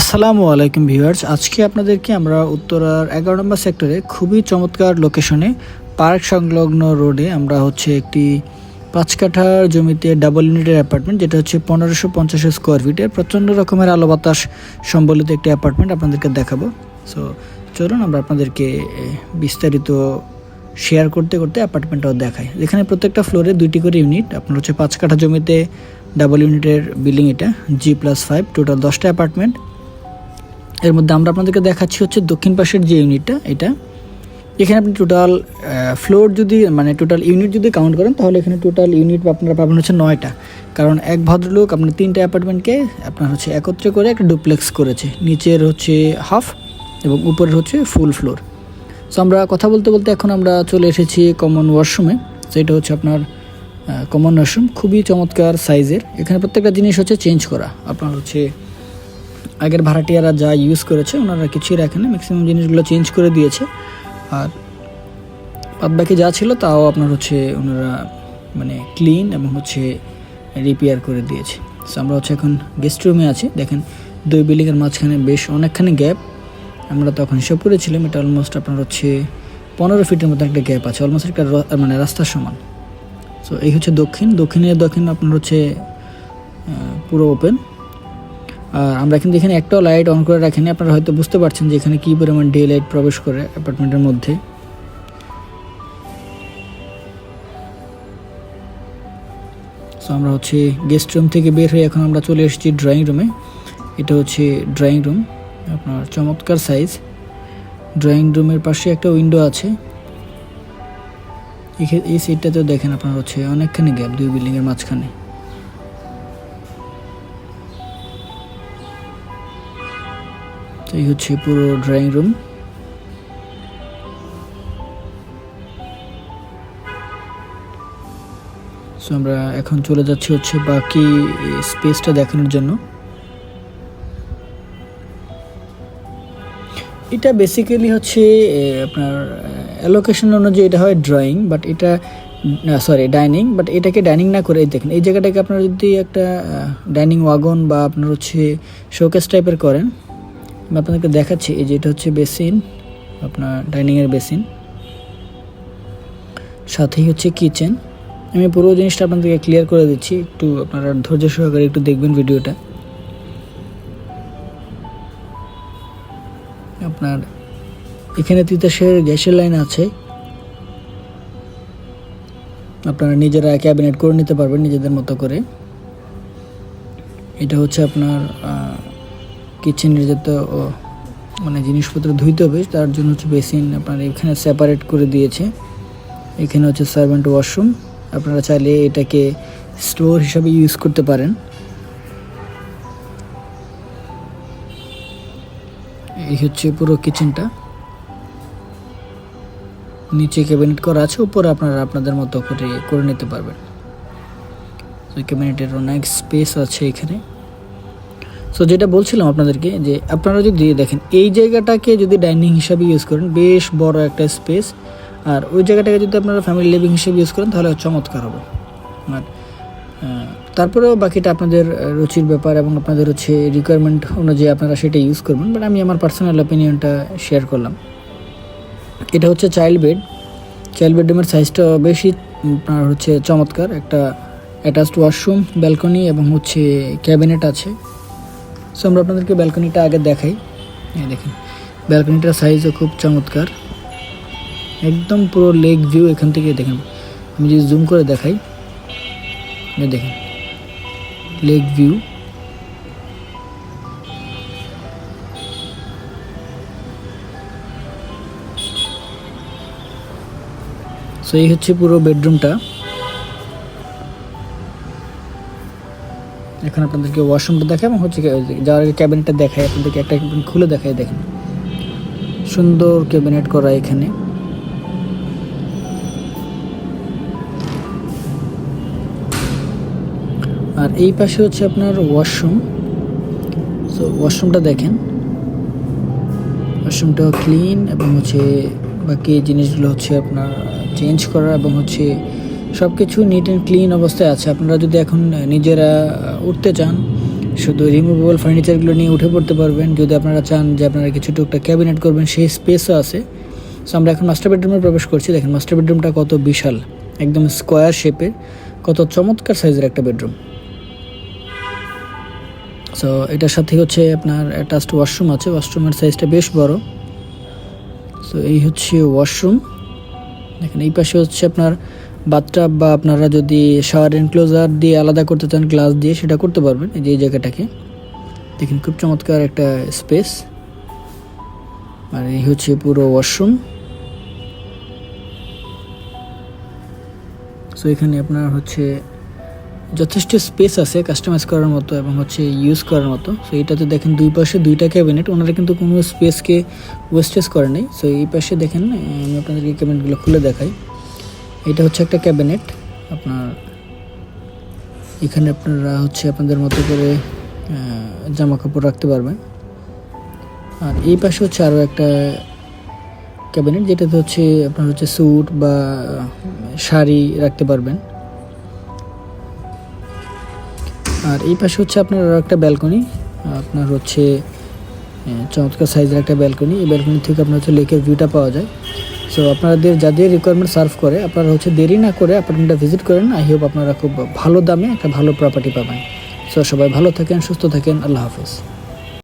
আসসালামু আলাইকুম ভিউয়ার্স। আজকে আপনাদেরকে আমরা উত্তরার এগারো নম্বর সেক্টরে খুবই চমৎকার লোকেশনে পার্ক সংলগ্ন রোডে আমরা হচ্ছে একটি পাঁচ কাঠার জমিতে ডাবল ইউনিটের অ্যাপার্টমেন্ট যেটা হচ্ছে পনেরোশো পঞ্চাশ স্কোয়ার ফিটের প্রচণ্ড রকমের আলো বাতাস সম্বলিত একটি অ্যাপার্টমেন্ট আপনাদেরকে দেখাবো। সো চলুন আমরা আপনাদেরকে বিস্তারিত শেয়ার করতে করতে অ্যাপার্টমেন্টটাও দেখাই। যেখানে প্রত্যেকটা ফ্লোরে দুইটি করে ইউনিট আপনার হচ্ছে পাঁচ কাঠা জমিতে ডাবল ইউনিটের বিল্ডিং এটা জি প্লাস ফাইভ টোটাল দশটা অ্যাপার্টমেন্ট এর মধ্যে আমরা আপনাদেরকে দেখাচ্ছি হচ্ছে দক্ষিণ পাশের যে ইউনিটটা এটা। এখানে আপনি টোটাল ফ্লোর যদি মানে টোটাল ইউনিট যদি কাউন্ট করেন, তাহলে এখানে টোটাল ইউনিট আপনারা পাবেন হচ্ছে নয়টা। কারণ এক ভদ্রলোক আপনার তিনটা অ্যাপার্টমেন্টকে আপনার হচ্ছে একত্রে করে একটা ডুপ্লেক্স করেছে। নিচের হচ্ছে হাফ এবং উপরের হচ্ছে ফুল ফ্লোর সো আমরা কথা বলতে বলতে এখন আমরা চলে এসেছি কমন ওয়াশরুমে সেটা হচ্ছে আপনার কমন ওয়াশরুম খুবই চমৎকার সাইজের এখানে প্রত্যেকটা জিনিস হচ্ছে চেঞ্জ করা। আপনার হচ্ছে আগের ভাড়াটিয়ারা যা ইউজ করেছে, ওনারা কিছুই রাখে না ম্যাক্সিমাম জিনিসগুলো চেঞ্জ করে দিয়েছে। আর বাদ বাকি যা ছিল, তাও আপনার হচ্ছে ওনারা মানে ক্লিন এবং হচ্ছে রিপেয়ার করে দিয়েছে। সো আমরা হচ্ছে এখন গেস্ট রুমে আছি। দেখেন, দুই বিল্ডিংয়ের মাঝখানে বেশ অনেকখানি গ্যাপ আমরা তখন হিসাব করেছিলাম এটা অলমোস্ট আপনার হচ্ছে পনেরো ফিটের মতো একটা গ্যাপ আছে অলমোস্ট একটা মানে রাস্তার সমান। সো এই হচ্ছে দক্ষিণ। দক্ষিণে দক্ষিণ আপনার হচ্ছে পুরো ওপেন আমরা কিন্তু এখানে একটাও লাইট অন করে রাখিনি। আপনারা হয়তো বুঝতে পারছেন যে এখানে কী পরিমাণ ডে লাইট প্রবেশ করে অ্যাপার্টমেন্টের মধ্যে। সো আমরা হচ্ছে গেস্ট রুম থেকে বের হয়ে এখন আমরা চলে এসেছি ড্রয়িং রুমে এটা হচ্ছে ড্রয়িং রুম আপনার চমৎকার সাইজ ড্রয়িং রুমের পাশে একটা উইন্ডো আছে। এই সিটটাতেও দেখেন আপনার হচ্ছে অনেকখানি গ্যাপ দুই বিল্ডিংয়ের মাঝখানে। তো এই হচ্ছে পুরো ড্রয়িং রুম সো আমরা এখন চলে যাচ্ছি হচ্ছে বাকি স্পেসটা দেখানোর জন্য। এটা বেসিক্যালি হচ্ছে আপনার অ্যালোকেশন অনুযায়ী এটা হয় ড্রয়িং বাট এটা সরি ডাইনিং বাট এটাকে ডাইনিং না করে দেখেন, এই জায়গাটাকে আপনার যদি একটা ডাইনিং ওয়াগন বা আপনার হচ্ছে শোকেস টাইপের করেন আমি আপনাদেরকে দেখাচ্ছি, এই যে এটা হচ্ছে বেসিন, আপনার ডাইনিংয়ের বেসিন। সাথেই হচ্ছে কিচেন। আমি পুরো জিনিসটা আপনাদেরকে ক্লিয়ার করে দিচ্ছি, একটু আপনারা ধৈর্য সহকারে একটু দেখবেন ভিডিওটা। আপনার এখানে তিতাসের গ্যাসের লাইন আছে। আপনারা নিজেরা ক্যাবিনেট করে নিতে পারবেন নিজেদের মতো করে। এটা হচ্ছে আপনার কিচেনের যত মানে জিনিসপত্র ধুইতে হবে, তার জন্য হচ্ছে বেসিন আপনার এখানে সেপারেট করে দিয়েছে। এখানে হচ্ছে সার্ভেন্ট ওয়াশরুম আপনারা চাইলে এটাকে স্টোর হিসাবে ইউজ করতে পারেন। এই হচ্ছে পুরো কিচেনটা নিচে ক্যাবিনেট করা আছে, উপরে আপনারা আপনাদের মতো করে করে নিতে পারবেন। ক্যাবিনেটের অনেক স্পেস আছে এখানে। সো যেটা বলছিলাম আপনাদেরকে যে আপনারা যদি দেখেন, এই জায়গাটাকে যদি ডাইনিং হিসাবে ইউজ করেন, বেশ বড় একটা স্পেস আর ওই জায়গাটাকে যদি আপনারা ফ্যামিলি লিভিং হিসেবে ইউজ করেন, তাহলে চমৎকার হবে। আর তারপরেও বাকিটা আপনাদের রুচির ব্যাপার এবং আপনাদের হচ্ছে রিকোয়ারমেন্ট অনুযায়ী আপনারা সেটা ইউজ করবেন বাট আমি আমার পার্সোনাল অপিনিয়নটা শেয়ার করলাম। এটা হচ্ছে চাইল্ড বেড চাইল্ড বেডরুমের সাইজটা বেশি আপনার হচ্ছে চমৎকার। একটা অ্যাটাচড ওয়াশরুম ব্যালকনি এবং হচ্ছে ক্যাবিনেট আছে। সো আমরা আপনাদেরকে ব্যালকনিটা আগে দেখাই। এই দেখেন ব্যালকনিটার সাইজও খুব চমৎকার। একদম পুরো লেক ভিউ এখান থেকে দেখেন। আমি যদি জুম করে দেখাই, এই দেখেন লেক ভিউ সো এই হচ্ছে পুরো বেডরুমটা এখন আপনাদেরকে ওয়াশরুমটা দেখাই এবং হচ্ছে যাওয়ার আগে ক্যাবিনেটটা দেখাই আপনাদেরকে একটা খুলে দেখাই দেখেন। সুন্দর ক্যাবিনেট করা এখানে। আর এই পাশে হচ্ছে আপনার ওয়াশরুম সো ওয়াশরুমটা দেখেন। ওয়াশরুমটা ক্লিন এবং হচ্ছে বাকি জিনিসগুলো হচ্ছে আপনার চেঞ্জ করা এবং হচ্ছে সব কিছু নিট অ্যান্ড ক্লিন অবস্থায় আছে। আপনারা যদি এখন নিজেরা উঠতে চান, শুধু রিমুভেবল ফার্নিচারগুলো নিয়ে উঠে পড়তে পারবেন। যদি আপনারা চান যে আপনারা কিছু টুকটা ক্যাবিনেট করবেন, সেই স্পেসও আছে। সো আমরা এখন মাস্টার বেডরুমে প্রবেশ করছি। দেখেন মাস্টার বেডরুমটা কত বিশাল, একদম স্কোয়ার শেপের কত চমৎকার সাইজের একটা বেডরুম সো এটার সাথে হচ্ছে আপনার অ্যাটাচড ওয়াশরুম আছে। ওয়াশরুমের সাইজটা বেশ বড়। সো এই হচ্ছে ওয়াশরুম দেখেন, এই পাশে হচ্ছে আপনার বাথটাব বা আপনারা যদি শাওয়ার এনক্লোজার দিয়ে আলাদা করতে চান গ্লাস দিয়ে সেটা করতে পারবেন এই যে এই জায়গাটাকে। দেখেন খুব চমৎকার একটা স্পেস আর এই হচ্ছে পুরো ওয়াশরুম সো এখানে আপনার হচ্ছে যথেষ্ট স্পেস আছে কাস্টমাইজ করার মতো এবং হচ্ছে ইউজ করার মতো। সো এটাতে দেখেন দুই পাশে দুইটা ক্যাবিনেট ওনারা কিন্তু কোনো স্পেসকে ওয়েস্টেজ করে নেই। সো এই পাশে দেখেন, আমি আপনাদেরকে ক্যাবিনেটগুলো খুলে দেখাই। এটা হচ্ছে একটা ক্যাবিনেট। আপনার এখানে আপনারা হচ্ছে আপনাদের মতো করে জামা কাপড় রাখতে পারবেন। আর এই পাশে হচ্ছে আরও একটা ক্যাবিনেট, যেটাতে হচ্ছে আপনার হচ্ছে স্যুট বা শাড়ি রাখতে পারবেন। আর এই পাশে হচ্ছে আপনার আরও একটা ব্যালকনি, আপনার হচ্ছে চমৎকার সাইজের একটা ব্যালকনি। এই ব্যালকনি থেকে আপনার হচ্ছে লেকের ভিউটা পাওয়া যায়। সো আপনাদের যাদের রিকোয়ারমেন্ট সার্ভ করে, আপনারা হচ্ছে দেরি না করে অ্যাপার্টমেন্টটা ভিজিট করেন। আই হোপ আপনারা খুব ভালো দামে একটা ভালো প্রপার্টি পাবেন। সো সবাই ভালো থাকেন, সুস্থ থাকেন। আল্লাহ হাফেজ।